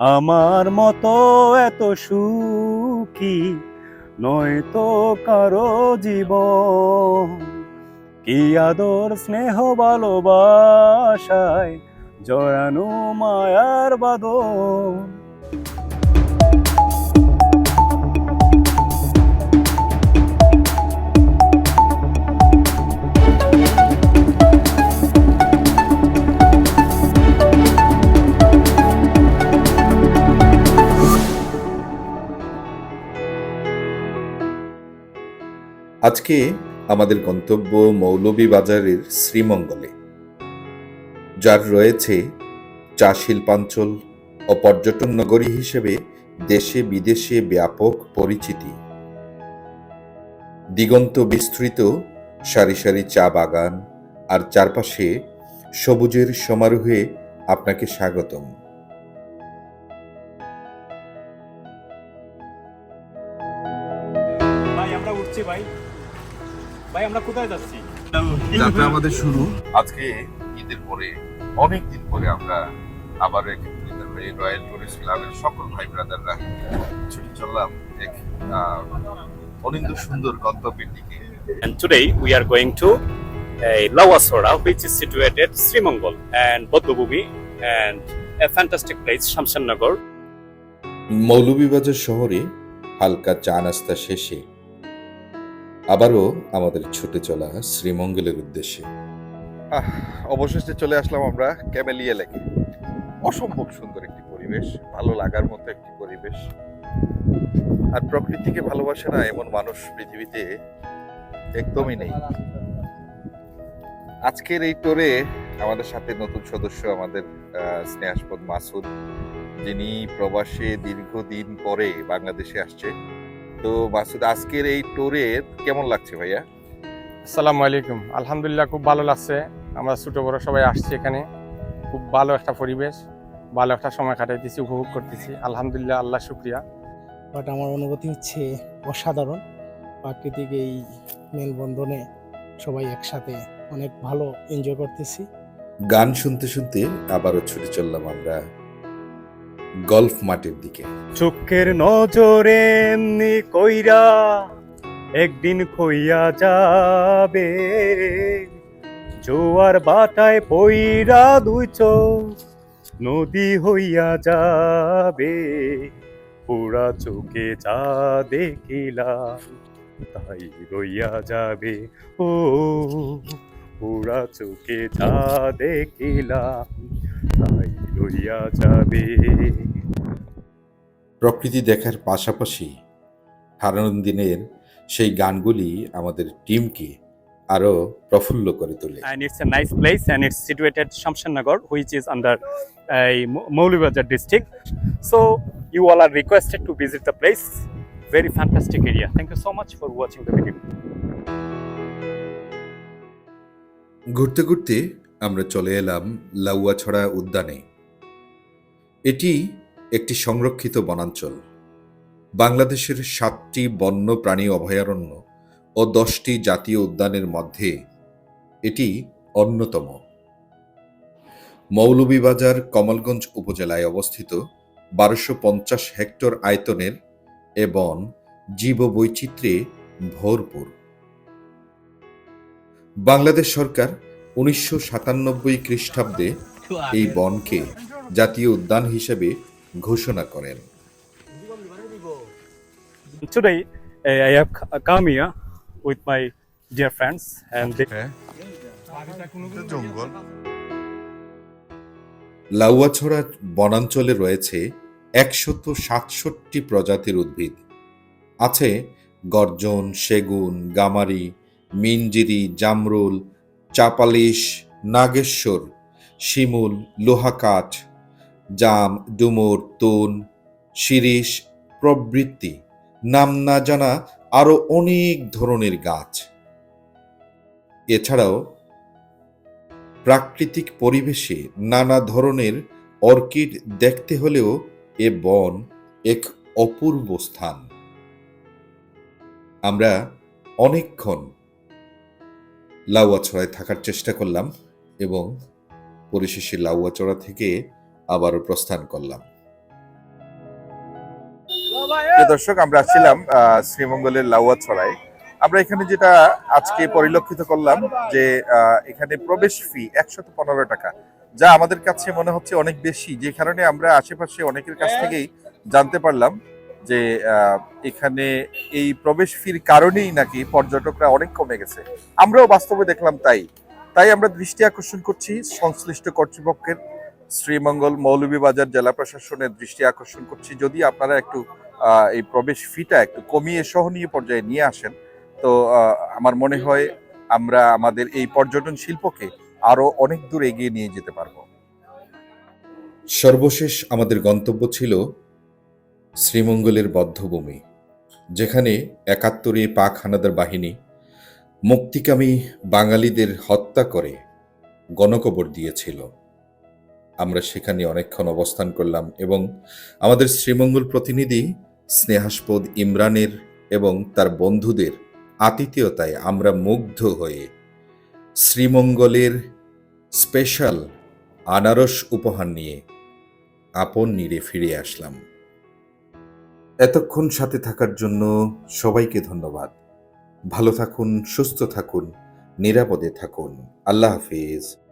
আমার মতো এত সুখী নয় তো কারও জীব কি আদর, স্নেহ, ভালোবাসায় জয়ানু মায়ার বাদন আজকে আমাদের গন্তব্য মৌলভীবাজারের শ্রীমঙ্গলে, যার রয়েছে চা শিল্পাঞ্চল ও পর্যটন নগরী হিসেবে দেশে বিদেশে ব্যাপক পরিচিতি। দিগন্ত বিস্তৃত সারি সারি চা বাগান আর চারপাশে সবুজের সমারোহে আপনাকে স্বাগতম। উঠছি ভাই। ভাই আমরা কোথায় যাচ্ছি? যাত্রা আমাদের শুরু। আজকে ঈদের পরে অনেক দিন পরে আমরা আবার একত্রিত হয়ে রয়্যাল টুরিস্ট ক্লাবের সকল ভাই ব্রাদাররা ছুটি চললাম এক অনিন্দ সুন্দর গন্তব্যের দিকে। And today we are going to uh, Lawasora, which is situated Srimangol and Bodhbhumi and a fantastic place, Shamshannagar. Moulvibazar শহরে হালকা চা নাস্তা শেষে আবারও আমাদের ছুটে চলা শ্রীমঙ্গলের উদ্দেশ্যে। অবশেষে চলে আসলাম আমরা ক্যামেলিয়া লেকে। অসম্ভব সুন্দর একটি পরিবেশ, ভালো লাগার মতো একটি পরিবেশ। আর প্রকৃতিকে ভালোবাসে না এমন মানুষ পৃথিবীতে একদমই নেই। আজকের এই টোরে আমাদের সাথে নতুন সদস্য আমাদের স্নেহাস্পদ মাসুদ, যিনি প্রবাসে দীর্ঘদিন পরে বাংলাদেশে আসছে। তো মাসুদ আজকের এই টোরে কেমন লাগছে ভাইয়া? আসসালামু আলাইকুম। আলহামদুলিল্লাহ খুব ভালো লাগছে। আমরা ছোটো বড় সবাই আসছি এখানে। খুব ভালো একটা পরিবেশ ভালো একটা সময় কাটাইতেছি উপভোগ করতেছি। আলহামদুলিল্লাহ আল্লাহ শুক্রিয়া। বাট আমার অনুভূতি হচ্ছে অসাধারণ। প্রাকৃতিক এই মেলবন্ধনে সবাই একসাথে অনেক ভালো এনজয় করতেছি। গান শুনতে শুনতে আবারও ছুটে চললাম আমরা গল্ফ মাঠের দিকে। চোখের নজরে এমনি কইরা একদিন খইয়া যাবে। জোয়ার বাটায় পইরা দুই চোখ নদী হইয়া যাবে। পুরা চোখে যা দেখিলাম, তাই রইয়া যাবে। ও পুরা চোখে যা দেখিলাম তাই রইয়া যাবে প্রকৃতি দেখার পাশাপাশি হারানোর দিনের সেই গানগুলি আমাদের টিমকে আরও প্রফুল্ল করে তোলে and it's a nice place and it's situated Shamshannagar which is under uh, Maulibazar district so you all are requested to visit the place very fantastic area thank you so much for watching the video ঘুরতে ঘুরতে আমরা চলে এলাম লাউয়াছড়া উদ্যানে। এটি একটি সংরক্ষিত বনাঞ্চল। বাংলাদেশের সাতটি বন্য প্রাণী অভয়ারণ্য ও দশটি জাতীয় উদ্যানের মধ্যে এটি অন্যতম। মৌলভীবাজার কমলগঞ্জ উপজেলায় অবস্থিত বারোশো পঞ্চাশ হেক্টর আয়তনের এবং জীববৈচিত্র্যে ভরপুর। বাংলাদেশ সরকার উনিশশো সাতানব্বই খ্রিস্টাব্দে এই বনকে জাতীয় উদ্যান হিসেবে ঘোষণা করেন। Today I have come here with my dear friends and they, Lawachara বনাঞ্চলে রয়েছে একশত সাতষট্টি প্রজাতির উদ্ভিদ। আছে গর্জন সেগুন গামারি মিনজিরি জামরুল চাপালিশ, নাগেশ্বর, শিমুল, লোহাকাঠ, জাম, ডুমুর তুন শিরিষ প্রবৃত্তি নাম না জানা আরও অনেক ধরনের গাছ। এছাড়াও প্রাকৃতিক পরিবেশে নানা ধরনের অর্কিড দেখতে হলেও এ বন এক অপূর্ব স্থান। আমরা অনেকক্ষণ লাউয়াছড়ায় থাকার চেষ্টা করলাম এবং পরিশেষে লাউয়াছড়া থেকে আবারও প্রস্থান করলাম। দর্শক, আমরা আসছিলাম শ্রীমঙ্গলের লাউয়া ছড়ায় আমরা এখানে যেটা আজকে পরিলক্ষিত করলাম যে এখানে প্রবেশ ফি একশত পনেরো টাকা, যা আমাদের কাছে মনে হচ্ছে অনেক বেশি, যে কারণে আমরা আশেপাশে অনেকের কাছ থেকেই জানতে পারলাম যে এখানে এই প্রবেশ ফির কারণেই নাকি পর্যটকরা অনেক কমে গেছে। আমরাও বাস্তবে দেখলাম তাই। তাই আমরা দৃষ্টি আকর্ষণ করছি সংশ্লিষ্ট কর্তৃপক্ষের। শ্রীমঙ্গল মৌলভীবাজার জেলা প্রশাসনের দৃষ্টি আকর্ষণ করছি। যদি আপনারা একটু এই প্রবেশ ফিটা একটু কমিয়ে সহনীয় পর্যায়ে নিয়ে আসেন, তো আমার মনে হয় আমরা আমাদের এই পর্যটন শিল্পকে আরও অনেক দূর এগিয়ে নিয়ে যেতে পারব। সর্বশেষ আমাদের গন্তব্য ছিল শ্রীমঙ্গলের বদ্ধভূমি, যেখানে একাত্তরে পাক হানাদার বাহিনী মুক্তিকামী বাঙালিদের হত্যা করে গণকবর দিয়েছিল। আমরা সেখানে অনেকক্ষণ অবস্থান করলাম এবং আমাদের শ্রীমঙ্গল প্রতিনিধি স্নেহাস্পদ ইমরানের এবং তার বন্ধুদের আতিথেয়তায় আমরা মুগ্ধ হয়ে শ্রীমঙ্গলের স্পেশাল আনারস উপহার নিয়ে আপন নিরে ফিরে আসলাম। এতক্ষণ সাথে থাকার জন্য সবাইকে ধন্যবাদ। ভালো থাকুন সুস্থ থাকুন নিরাপদে থাকুন। আল্লাহ হাফিজ।